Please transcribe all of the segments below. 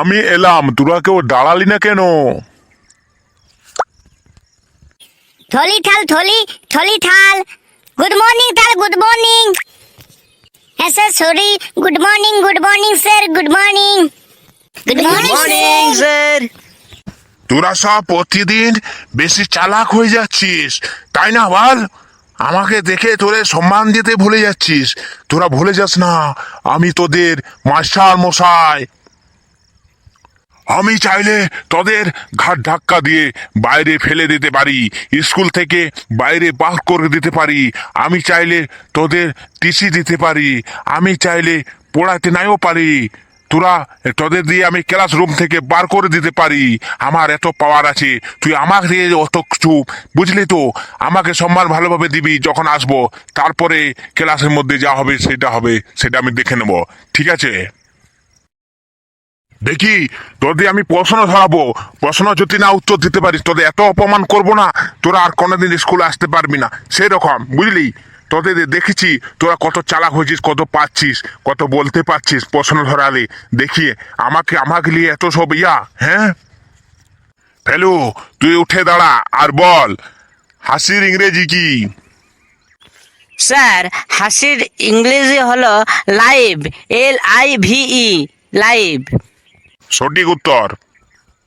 আমি এলাম তোরা কেউ দাঁড়ালি না কেন? থলি থাল থলি থলি থাল গুড মর্নিং থাল গুড মর্নিং। হ্যাঁ sir sorry good morning good morning sir good morning. Good morning sir তোরা সব প্রতিদিন বেশি চালাক হয়ে যাচ্ছিস তাই না বল? আমাকে দেখে তোরে সম্মান দিতে ভুলে যাচ্ছিস। তোরা ভুলে যাস না আমি তোদের মাস্টার মশাই আমি চাইলে তোদের ঘাট ধাক্কা দিয়ে বাইরে ফেলে দিতে পারি, স্কুল থেকে বাইরে বার করে দিতে পারি। আমি চাইলে তোদের টিসি দিতে পারি, আমি চাইলে পড়াতে নাইও পারি। তোরা তোদের দিয়ে আমি ক্লাসরুম থেকে বার করে দিতে পারি। আমার এত পাওয়ার আছে, তুই আমাকে দিয়ে অত কিছু, বুঝলি তো? আমাকে সম্মান ভালোভাবে দিবি যখন আসব। তারপরে ক্লাসের মধ্যে যা হবে সেটা হবে, সেটা আমি দেখে নেব। ঠিক আছে? দেখি তোদের আমি প্রশ্ন ধরাবো। প্রশ্ন যদি না উত্তর দিতে পারিস তোদের এত অপমান করব না, তোরা আর কোনোদিন স্কুলে আসতে পারবি না। সেই রকম বুঝলি তোদের দেখেছি, তোরা কত চালাক হয়েছিস, কত পাচ্ছিস কত বলতে পারছিস প্রশ্ন ধরালে। দেখিয়ে, আমাকে আমাকে নিয়ে এত সব ইয়া হ্যাঁ? ফেলু, তুই উঠে দাঁড়া, আর বল, হাসির ইংরেজি কি? স্যার, হাসির ইংরেজি হলো live L I V E live. সঠিক উত্তর।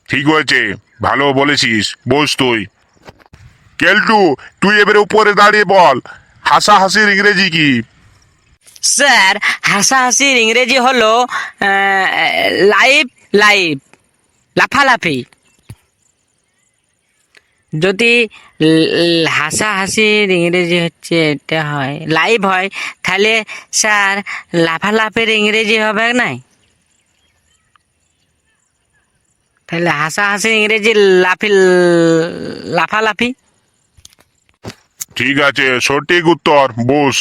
ঠিক হয়েছে। ভালো বলেছিস। বস তুই। কেলটু, তুই এবারে উপরে দাঁড়িয়ে বল। হাসা হাসির ইংরেজি কি? স্যার, হাসাহাসির ইংরেজি হলো লাইভ লাইভ। লাফালাফি। যদি হাসাহাসির ইংরেজি হচ্ছে, এটা হয়। লাইভ হয়, তাহলে স্যার, লাফালাফির ইংরেজি হবে নাই? তাহলে হাসাহাসির ইংরেজি লাফি লাফালাফি? ঠিক আছে সঠিক উত্তর বস।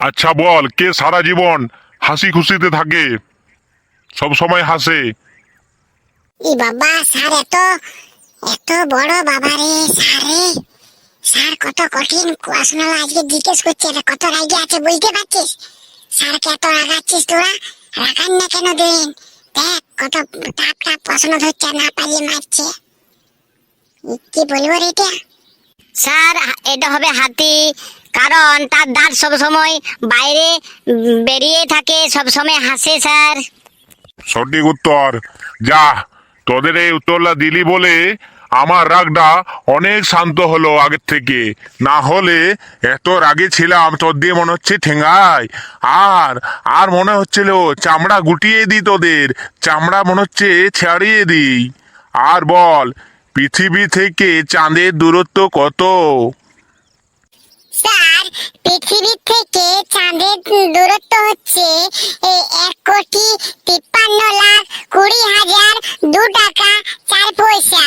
আচ্ছা বল কে সারা জীবন হাসি খুশিতে থাকে? সব সময় হাসে। ই বাবা স্যার এত এত বড় বাবা রে স্যার রে। স্যার কত কঠিন প্রশ্ন আজকে জিজ্ঞেস করছে এটা কত রাগে আছে বুঝতে পারছিস? স্যারকে এত রাগাচ্ছিস তোরা? রাগান না কেন দিন? দেখ কত টাপ টাপ পছন্দ হচ্ছে না পারিয়ে মারছে। কি বলব রে এটা? স্যার এটা হবে হাতি কারণ তার দাঁত সবসময় বাইরে বেরিয়ে থাকে সবসময় হাসে স্যার। সঠিক উত্তর। যা তোদের এই উত্তরটা দিলি বলে আমার রাগটা অনেক শান্ত হলো আগের থেকে। না হলে এত রাগে ছিলাম, তোর দিয়ে মনে হচ্ছে ঠেঙ্গায়। আর আর মনে হচ্ছিল চামড়া গুটিয়ে দিই তোদের, চামড়া মনে হচ্ছে ছাড়িয়ে দিই। আর বল, পৃথিবী থেকে চাঁদের দূরত্ব কত? স্যার পৃথিবীর থেকে চাঁদের দূরত্ব হচ্ছে এক কোটি তিপ্পান্ন লাখ কুড়ি হাজার দু টাকা চার পয়সা।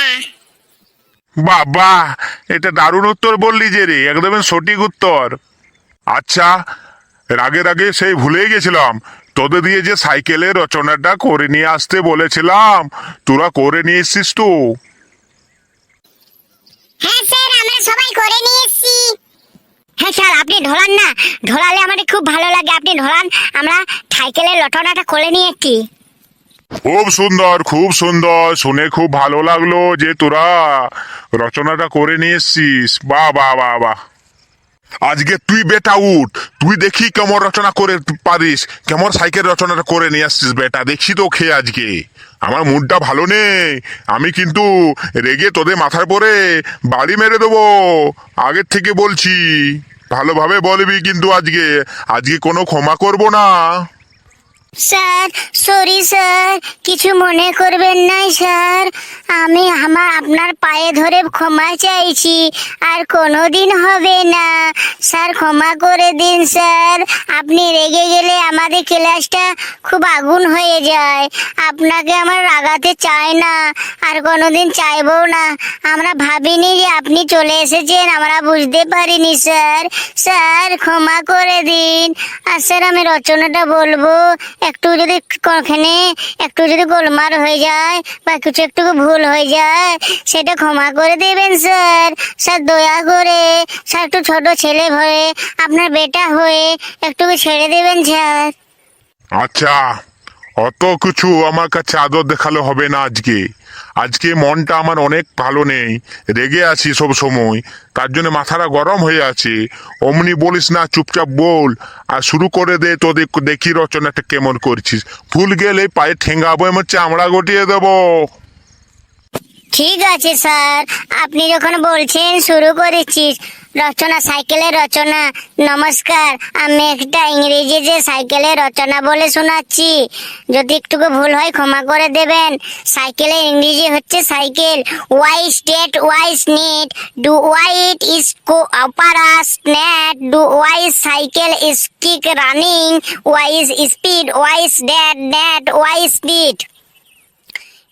বাবা, এটা দারুণ উত্তর বললি যে রে, একদম সঠিক উত্তর। আচ্ছা রাগে রাগে সেই ভুলেই গেছিলাম। তোদের দিয়ে যে সাইকেলের রচনাটা করে নিয়ে আসতে বলেছিলাম, তোরা করে নিয়ে এসছিস তো। হ্যাঁ স্যার, আমরা সবাই করে নিয়ে হ্যাঁ স্যার, আপনি ঢোলান না। ঢোলালে আমাদের খুব ভালো লাগে। আপনি ঢোলান, আমরা সাইকেলের লটনাটা খুলে নিয়ে এসেছি। খুব সুন্দর খুব সুন্দর। শুনে খুব ভালো লাগল যে তোরা রচনাটা করে নিয়ে এসছিস। বাহ বা বা বাহ। আজকে তুই বেটা উঠ। তুই দেখি কেমন রচনা করে পারিস। কেমন সাইকেল রচনাটা করে নিয়ে আসছিস বেটা দেখছি তো খেয়ে আজকে। আমার মুডটা ভালো নেই। আমি কিন্তু রেগে তোদের মাথার পরে বাড়ি মেরে দেবো। আগের থেকে বলছি। ভালোভাবে বলবি কিন্তু আজকে। আজকে কোনো ক্ষমা করব না। স্যার সরি স্যার, কিছু মনে করবেন না স্যার। আমি আমার, আপনার পায়ে ধরে ক্ষমা চাইছি, আর কোনো দিন হবে না। স্যার, ক্ষমা করে দিন স্যার। আপনি রেগে গেলে আমাদের ক্লাসটা খুব আগুন হয়ে যায়। আপনাকে আমার রাগাতে চাই না, আর কোনো দিন চাইবও না। আমরা ভাবিনি যে আপনি চলে এসেছেন, আমরা বুঝতে পারিনি স্যার। স্যার, ক্ষমা করে দিন। আর স্যার, আমি রচনাটা বলব। একটু যদি কখনে একটু যদি গোলমাল হয়ে যায় বা কিছু একটু ভুল হয়ে যায়, সেটা ক্ষমা করে দেবেন, স্যার। স্যার, দয়া করে স্যার, একটু ছোট ছেলে হয়ে, আপনার বেটা হয়ে একটু ছেড়ে দেবেন, স্যার। আচ্ছা। অত কিছু আমার কাছে আদর দেখালে হবে না আজকে। আজকে মনটা আমার অনেক ভালো নেই। রেগে আছি সব সময়। তার জন্য মাথাটা গরম হয়ে আছে। অমনি বলিস না, চুপচাপ বল। আর শুরু করে দে তোদের দেখি রচনাটা কেমন করছিস। ভুল গেলে পায়ে ঠেঙ্গাবো, এমন চামড়া গটিয়ে দেবো। ঠিক আছে, স্যার। আপনি যখন বলছেন শুরু করেছিস রচনা, সাইকেলের রচনা। নমস্কার, আমি একটা ইংরেজি যে সাইকেলের রচনা বলে শোনাচ্ছি। যদি একটুকু ভুল হয়, ক্ষমা করে দেবেন। সাইকেলের ইংরেজি হচ্ছে সাইকেল। ওয়াই স্টেট ওয়াই স্নেট do white is co অপারাস net do why cycle is kick running wise speed wise that that why speed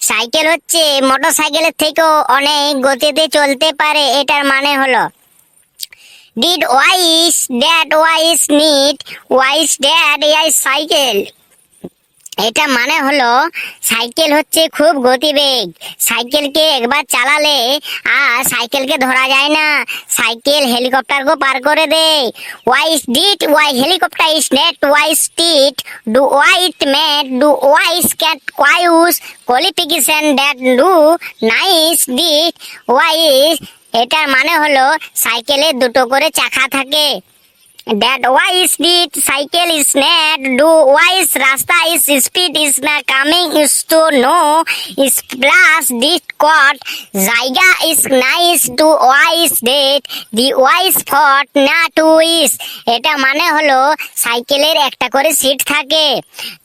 cycle হচ্ছে মোটর সাইকেলের থেকেও অনেক গতিতে চলতে পারে, এটার মানে হলো did wise that wise need wise that ইয়াই সাইকেল এটা মানে হলো সাইকেল হচ্ছে খুব গতিবেগ। সাইকেলকে একবার চালালে আর সাইকেলকে ধরা যায় না। সাইকেল হেলিকপ্টারকে পার করে দেয় wise did why helicopter is net wise tit do white mate do wise cat কোয়াইউস qualification that do nice did wise এটার মানে হলো সাইকেলে দুটো করে চাকা থাকে। That wise did cycle is not do wise rasta is speed is not coming is to no is plus did caught জায়গা is nice to wise did the wise fought not to is এটা মানে হলো সাইকেলের একটা করে seat থাকে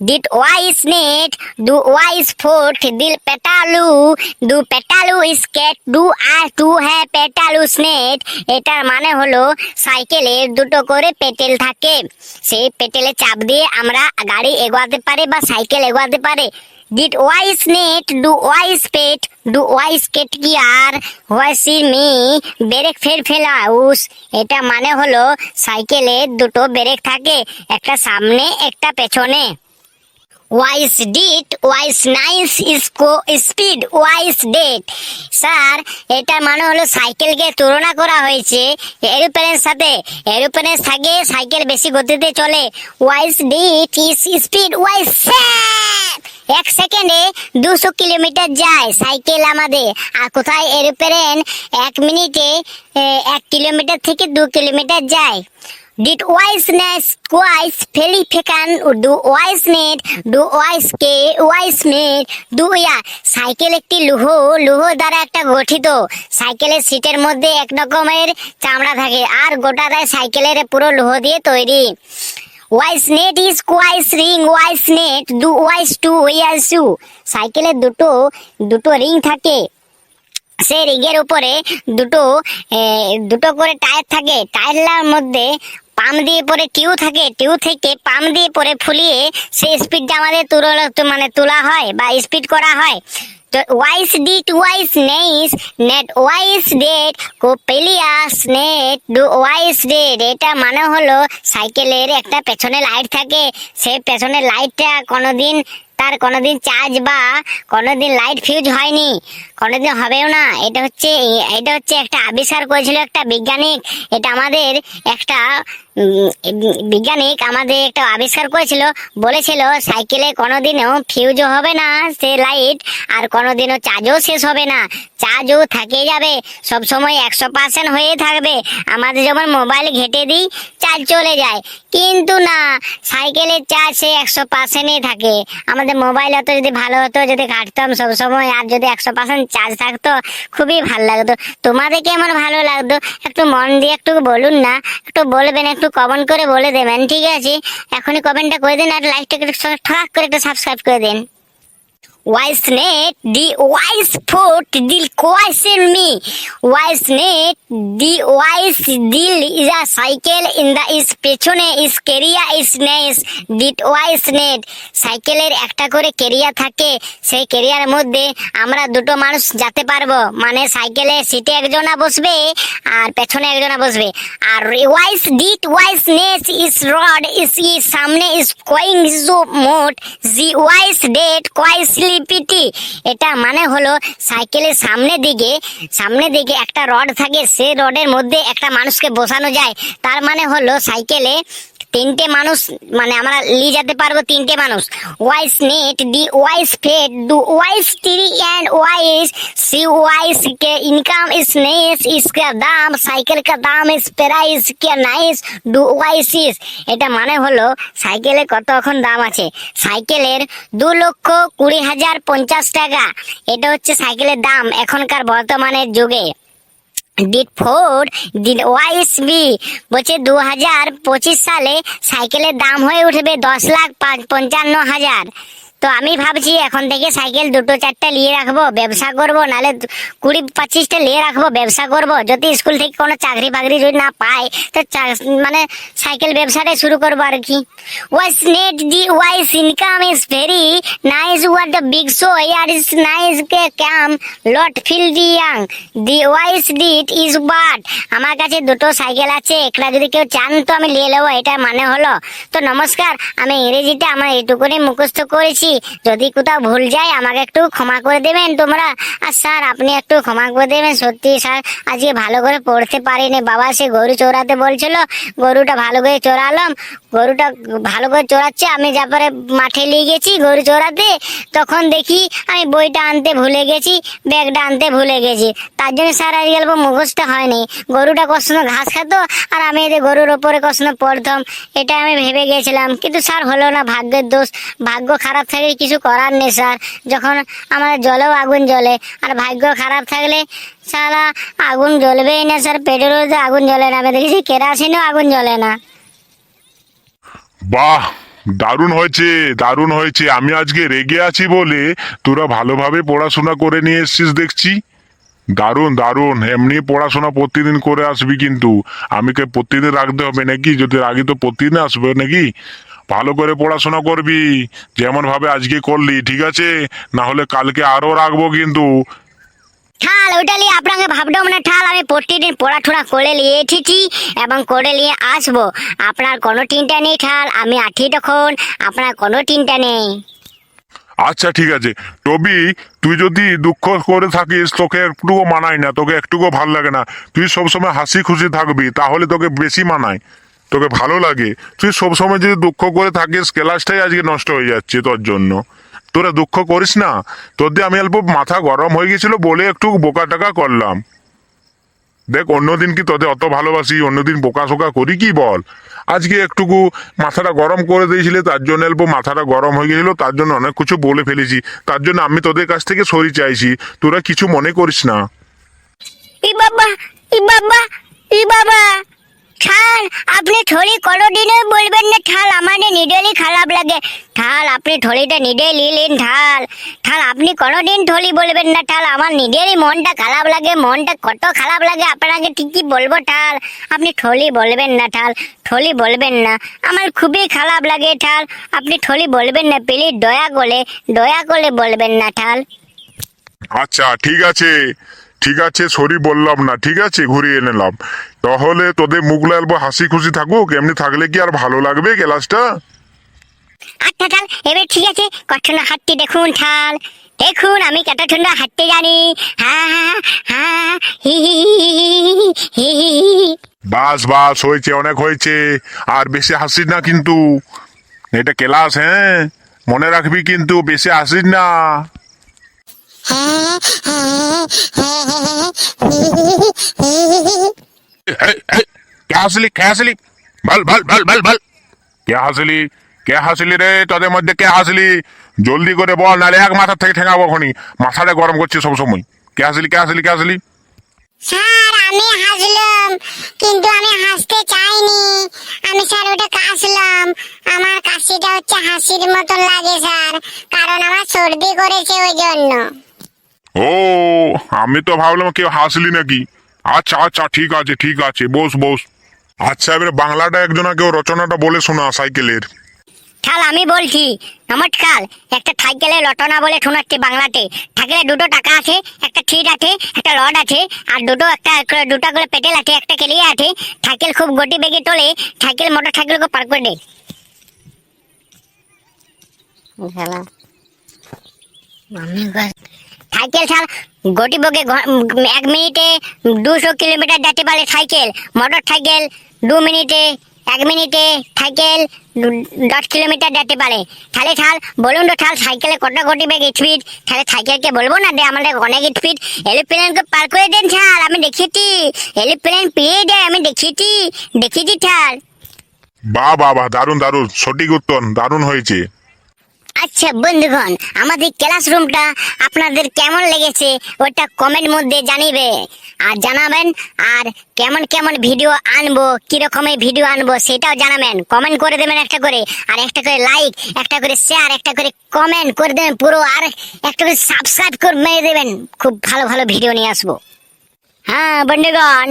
did wise net do wise fort দিল পেটালু ডু পেটালু স্কেট ডু আর টু হ্যাঁ পেটালু স্নেট এটার মানে হলো সাইকেলের দুটো করে পেটেল থাকে। সেই পেটেলে চাপ দিয়ে আমরা গাড়ি এগোয়াতে পারে বা সাইকেল এগোয়াতে পারে। গিট wise net do wise pet do wise Kate কি আর ওয়াইস মি ব্রেক ফের ফেলাউস এটা মানে হলো সাইকেলে দুটো ব্রেক থাকে, একটা সামনে, একটা পেছনে। ওয়াইস ডিট ওয়াইস নাইস ইসকো স্পিড ওয়াইস ডেট স্যার এটা মানে হলো সাইকেলকে তুলনা করা হয়েছে এরোপ্লেনের সাথে এরোপ্লেনের থাকে সাইকেল বেশি গতিতে চলে wise did is speed wise এক সেকেন্ডে দুশো কিলোমিটার যায় সাইকেল আমাদের আর কোথায় এরোপ্লেন এক মিনিটে এক কিলোমিটার থেকে দু কিলোমিটার যায় Did wiseness twice ফেলিফেকান do wise net do wise K wise net do ইয়া সাইকেল একটি লুহ লুহ দ্বারা একটা গঠিত। সাইকেলের সিটের মধ্যে এক রকমের চামড়া থাকে, আর গোটাটাই সাইকেলের পুরো লুহ দিয়ে তৈরি। Wise net is quite ring wise net do wise two yes two সাইকেলের দুটো দুটো রিং থাকে। সে রিগের উপরে দুটো দুটো করে টায়ার থাকে। টায়ারের মধ্যে পাম দিয়ে পরে টিউ থাকে, টিউ থেকে পাম দিয়ে পরে ফুলিয়ে সেই স্পিডটা আমাদের তুলল মানে তোলা হয় বা স্পিড করা হয়। তো wise did wise nice net wise date কোপেলিয়াস net do wise date এটা মানে হলো সাইকেলের একটা পেছনে লাইট থাকে। সেই পেছনে লাইটটা কোনোদিন তার কোনোদিন চার্জ বা কোনোদিন লাইট ফিউজ হয়নি। কোনোদিন হবেও না। এটা হচ্ছে এটা হচ্ছে একটা আবিষ্কার করেছিল একটা বিজ্ঞানিক। এটা আমাদের একটা বিজ্ঞানিক আমাদের একটা আবিষ্কার করেছিল। বলেছিল, সাইকেলে কোনোদিনও ফিউজও হবে না সে লাইট আর কোনোদিনও চার্জও শেষ হবে না। চার্জও থাকে যাবে। সব সময় একশো পার্সেন্ট হয়ে থাকবে। আমাদের যেমন মোবাইল ঘেটে দিই চার্জ চলে যায়। কিন্তু না, সাইকেলের চার্জ সে একশো পার্সেন্টই থাকে। আমাদের মোবাইল হতো যদি ভালো হতো, যদি ঘাটতাম সবসময় আর যদি একশো পার্সেন্ট চার্জ থাকতো, খুবই ভালো লাগতো। তোমাদেরকে আমার ভালো লাগতো। একটু মন দিয়ে একটু বলুন না, একটু বলবেন, একটু কমেন্ট করে বলে দেবেন, ঠিক আছে? এখনই কমেন্টটা করে দিন, আর লাইকটাকে ঠাক করে একটু সাবস্ক্রাইব করে দিন। Wise net, the wise foot, question me. Wise net, the wise deal is a cycle in the is পেছনে is কেরিয়া is নেস। দিট ওয়াইস নেট সাইকেলের একটা করে কেরিয়া থাকে সেই কেরিয়ার মধ্যে আমরা দুটো মানুষ যেতে পারব। মানে সাইকেলে সিটে একজনা বসবে আর পেছনে একজনা বসবে। আর ওয়াইস ডিট ওয়াইস নেস ইস রড ইস ই সামনে ইস কোয়িং জো মোট জি ওয়াইস ডেট কোয়াইস লিপিটি। এটা মানে হলো সাইকেলের সামনে দিকে সামনে দিকে একটা রড থাকে, সে রডের মধ্যে একটা মানুষকে বসানো যায়। তার মানে হলো সাইকেলে তিনটে মানুষ মানে আমরা নিয়ে যেতে পারব তিনটে মানুষ। ওয়াইস নেট দি ওয়াইস ফেট দু ওয়াইস থ্রি অ্যান্ড ওয়াইস সি ওয়াইস কে ইনকাম ইস নেস ইসকা দাম সাইকেল কা দাম ইস প্রাইস কে নাইস ডু ওয়াইস ইস এটা মানে হলো সাইকেলে কতক্ষণ দাম আছে? সাইকেলের দু লক্ষ কুড়ি হাজার পঞ্চাশ টাকা। এটা হচ্ছে সাইকেলের দাম এখনকার বর্তমানের যুগে। ডিট ফোর ডিট ওয়াইস বি বলছে দু হাজার পঁচিশ সালে সাইকেলের দাম হয়ে উঠবে দশ লাখ পাঁচ- পঞ্চান্ন হাজার। তো আমি ভাবছি এখন থেকে সাইকেল দুটো চারটে নিয়ে রাখব, ব্যবসা করব, নাহলে দু- কুড়ি পঁচিশটা নিয়ে রাখব, ব্যবসা করব। যদি স্কুল থেকে কোনো চাকরি বাকরি যদি না পাই, তো মানে সাইকেল ব্যবসাটাই শুরু করব আর কি। Wise net the wise income is very nice what the big show year is nice K come lot fill the young the wise did is but আমার কাছে দুটো সাইকেল আছে, একটা যদি কেউ চান তো আমি নিয়ে নেব, এটা মানে হলো। তো নমস্কার, আমি ইংরেজিতে আমার এইটুকুনি মুখস্থ করেছি। যদি কোথাও ভুল যায়, আমাকে একটু ক্ষমা করে দেবেন তোমরা? আর স্যার, আপনি একটু ক্ষমা করে দেবেন। সত্যি স্যার, আজকে ভালো করে পড়তে পারিনি। বাবা সে গরু চোরাতে বলছিল, গরুটা ভালো করে চোরালাম গরুটা ভালো করে চোরাচ্ছে আমি তারপরে মাঠে নিয়ে গেছি গরু চোরাতে তখন দেখি আমি বইটা আনতে ভুলে গেছি, ব্যাগটা আনতে ভুলে গেছি। তার জন্য স্যার আজকে অল্প মুখস্থ হয়নি। গরুটা কখনো ঘাস খেতো, আর আমি এদের গরুর ওপরে কখনো পড়তাম। এটা আমি ভেবে গেছিলাম। কিন্তু স্যার হলো না ভাগ্যের দোষ। ভাগ্য খারাপ থাকলে কিছু করার নেই, স্যার। যখন আমাদের জলেও আগুন জ্বলে, আর ভাগ্য খারাপ থাকলে সারা আগুন জ্বলবেই না, স্যার। পেট্রোল তো আগুন জ্বলে না আমি দেখেছি কেরাসিনও আগুন জ্বলে না। বাহ, দারুণ হয়েছে দারুণ হয়েছে। আমি আজকে রেগে আছি বলে তোরা ভালোভাবে পড়াশোনা করে নিয়ে এসছিস দেখছি। দারুণ দারুণ। এমনি পড়াশোনা প্রতিদিন করে আসবি কিন্তু। আমি কে প্রতিদিন রাখতে হবে নাকি? যদি রাগি তো প্রতিদিন আসবে নাকি? ভালো করে পড়াশোনা করবি। যেমন ভাবে আজকে করলি ঠিক আছে? না হলে কালকে আরও রাখব কিন্তু। ঠাল ওইটা নিয়ে আপনাকে ভাবতাম না ঠাল আমি প্রতিদিন পড়াশোনা করে নিয়ে এসেছি এবং করে নিয়ে আসব। আপনার কোনো চিন্তা নেই ঠাল আমি আছি তখন আপনার কোনো চিন্তা নেই। আচ্ছা ঠিক আছে। টবি তুই যদি দুঃখ করে থাকিস তোকে একটুকু মানায় না তোকে একটুকু ভালো লাগে না। তুই সবসময় হাসি খুশি থাকবি তাহলে তোকে বেশি মানায়। তোকে ভালো লাগে। তুই সবসময় যদি দুঃখ করে থাকিস, ক্লাসটাই আজকে নষ্ট হয়ে যাচ্ছে তোর জন্য। তোরা দুঃখ করিস না। তোর দিয়ে আমি অল্প মাথা গরম হয়ে গেছিল বলে একটু বোকা টাকা করলাম। দেখ, অন্যদিন কি তোদের অত ভালোবাসি, অন্যদিন বোকা শোকা করি কি বল? আজকে একটুকু মাথাটা গরম করে দিয়েছিলে, তার জন্য অল্প মাথাটা গরম হয়ে গেছিল, তার জন্য অনেক কিছু বলে ফেলেছি। তার জন্য আমি তোদের কাছ থেকে সরি চাইছি। তোরা কিছু মনে করিস না। ই বাবা ই বাবা ই বাবা। ঠাল, আপনি থলি কোনোদিনও বলবেন না ঠাল আমাদের নিডেলি খারাপ লাগে। ঠাল, আপনি থলিটা নিডে নিলেন ঠাল। ঠাল, আপনি কোনোদিন থলি বলবেন না ঠাল, আমার নিজেরই মনটা খারাপ লাগে, মনটা কত খারাপ লাগে, আপনাকে ঠিকই বলব ঠাল। আপনি থলি বলবেন না ঠাল, থলি বলবেন না। আমার খুবই খারাপ লাগে ঠাল, আপনি থলি বলবেন না, প্লিজ দয়া করে দয়া করে বলবেন না ঠাল। আচ্ছা ঠিক আছে ঠিক আছে, সরি বললাম না, ঠিক আছে, ঘুরিয়ে নিলাম। তাহলে তোদের মুখ অল্প হাসি খুশি থাকুক এমনি থাকলে কি আর ভালো লাগবে ক্লাসটা আচ্ছা ঠাল এবার ঠিক আছে কঠোর হাঁটতে দেখুন ঠাল দেখুন আমি কত সুন্দর হাঁটতে জানি হ্যাঁ হ্যাঁ হ্যাঁ হি হি হি হি হি হি। বাস বাস হয়েছে অনেক হয়েছে আর বেশি হাসিস না কিন্তু এটা ক্লাস হ্যাঁ মনে রাখবি কিন্তু বেশি হাসিস না हे, हे, क्या হাসলি কে হাসলি? বল বল বল বল বল। কে হাসলি? কে হাসলি রে? তোদের মধ্যে কে হাসলি? জলদি করে বল নাহলে এক মাথা থেকে ঠেঙাবো খনি। মাথাটা গরম করছে সব সময়। কে হাসলি কে হাসলি কে হাসলি? স্যার আমি হাসলাম কিন্তু আমি হাসতে চাইনি। আমি স্যার ওটা কাশলাম। আমার কাশিটা হচ্ছে হাসির মতো লাগে স্যার কারণ আমার সর্দি করেছে ওই জন্য। ও আমি তো ভাবলাম কেউ হাসলি নাকি। আচ্ছা আচ্ছা ঠিক আছে ঠিক আছে বস বস। আচ্ছা এবারে বাংলাটা একজনা কেউ রচনাটা বলে শোনা সাইকেলের। কাল আমি বলছি নমস্কার একটা সাইকেলে লটনা বলে শোনাচ্ছি বাংলাতে। থাকলে দুটো টাকা আছে একটা ছিট আছে একটা রড আছে আর দুটো একটা দুটো করে পেটেল আছে একটা কেলিয়ে আছে। সাইকেল খুব গতি বেগে তোলে সাইকেল মোটর সাইকেলকে পার করে দেয় সাইকেল ছাড় ঘ- এক মিনিটে দুশো কিলোমিটার যেতে পারে সাইকেল, মোটর সাইকেল, দু মিনিটে, এক মিনিটে সাইকেল দশ কিলোমিটার যেতে পারে। তাহলে ঠাল বলুন তো ঠাল সাইকেলে কত কোটি বেগ স্পিড তাহলে সাইকেলকে বলব না যে আমাদের অনেক স্পিড এরোপ্লেনকে পার করে দেন ঠাল আমি দেখেছি এরোপ্লেন পেয়ে দেয় আমি দেখেছি দেখেছি ঠাল বা বাহ, দারুণ দারুণ, সঠিক উত্তর, দারুণ হয়েছে। আচ্ছা বন্ধুগণ, আমাদের ক্লাসরুমটা আপনাদের কেমন লেগেছে ওটা কমেন্ট মধ্যে জানিবে আর জানাবেন আর কেমন কেমন ভিডিও আনব, কিরকমের ভিডিও আনব সেটাও জানাবেন। কমেন্ট করে দেবেন একটা করে, আর একটা করে লাইক একটা করে শেয়ার একটা করে কমেন্ট করে দেবেন পুরো, আর একটা করে সাবস্ক্রাইব করে মেরে দেবেন। খুব ভালো ভালো ভিডিও নিয়ে আসব। হ্যাঁ বন্ধুগণ,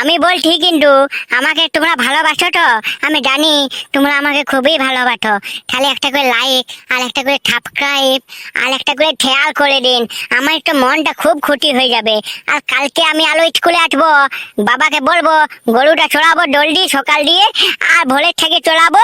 আমি বলছি কিন্তু আমাকে তোমরা ভালোবাসো তো? আমি জানি তোমরা আমাকে খুবই ভালোবাসো। তাহলে একটা করে লাইক আর একটা করে সাবস্ক্রাইব আর একটা করে খেয়াল করে দিন। আমার একটু মনটা খুব ক্ষতি হয়ে যাবে। আর কালকে আমি আলো স্কুলে আসব, বাবাকে বলব, গরুটা চড়াবো জলদি সকাল দিয়ে, আর ভোরের থেকে চড়াবো